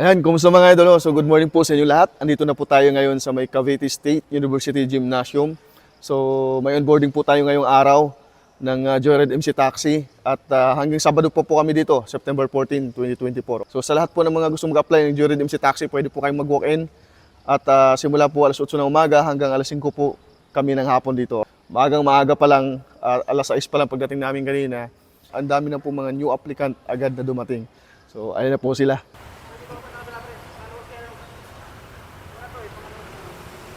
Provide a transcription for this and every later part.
Ayan, kumusta mga idol? So good morning po sa inyo lahat. Andito na po tayo ngayon sa may Cavite State University Gymnasium. So may onboarding po tayo ngayong araw ng uh, Joyride MC Taxi at uh, hanggang Sabado po po kami dito, September 14, 2024. So sa lahat po ng mga gusto mag-apply ng Joyride MC Taxi, pwede po kayong mag-walk-in at uh, simula po alas 8 ng umaga hanggang alas 5 po kami ng hapon dito. Maagang maaga pa lang, uh, alas 6 pa lang pagdating namin kanina, ang dami na po mga new applicant agad na dumating. So ayun na po sila.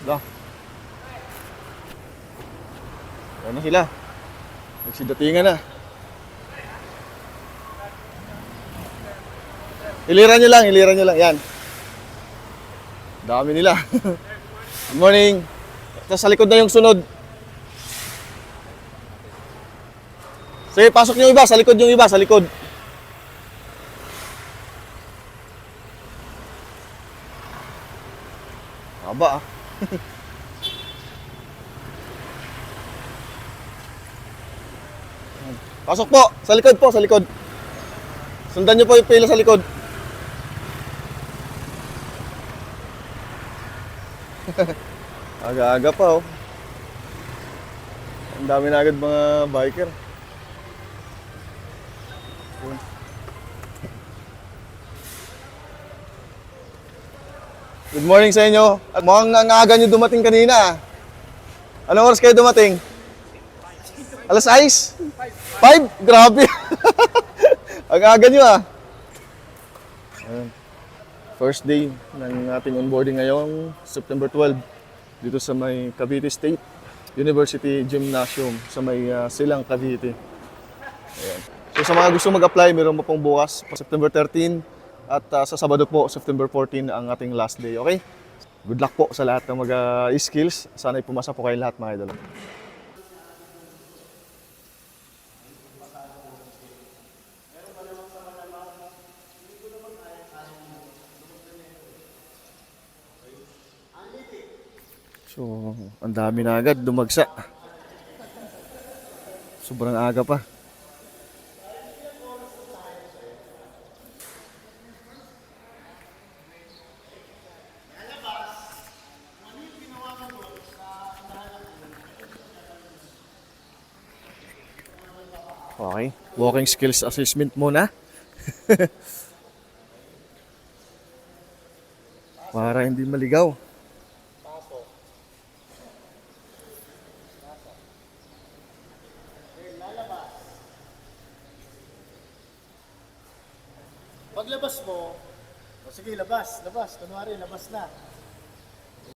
Da. Na sila. Nagsidatingan na. Iliran nyo lang, iliran nyo lang. Yan. Dami nila. Good morning. Tapos sa likod na yung sunod. Sige, pasok yung iba. Sa likod yung iba. Sa likod. Haba ah. Pasok po, sa likod po, sa likod. Sundan niyo po yung pila sa likod. Aga-aga pa oh. Ang dami na agad mga biker. Good morning sa inyo. At mukhang ang aga nyo dumating kanina. Anong oras kayo dumating? Alas 6? 5? Grabe. ang aga nyo ah. First day ng ating onboarding ngayong September 12 dito sa may Cavite State University Gymnasium sa may ah, Silang Cavite. Ayan. So sa mga gusto mag-apply, meron po pong bukas pa September 13 at ah, sa Sabado po September 14 ang ating last day. Okay? Good luck po sa lahat ng mag-skills. Sana'y pumasa po kayo lahat mga idol. So, ang dami na agad dumagsa. Sobrang aga pa. Okay. Walking skills assessment muna. Para hindi maligaw. Paglabas mo, o sige, labas, labas. Kunwari, labas na.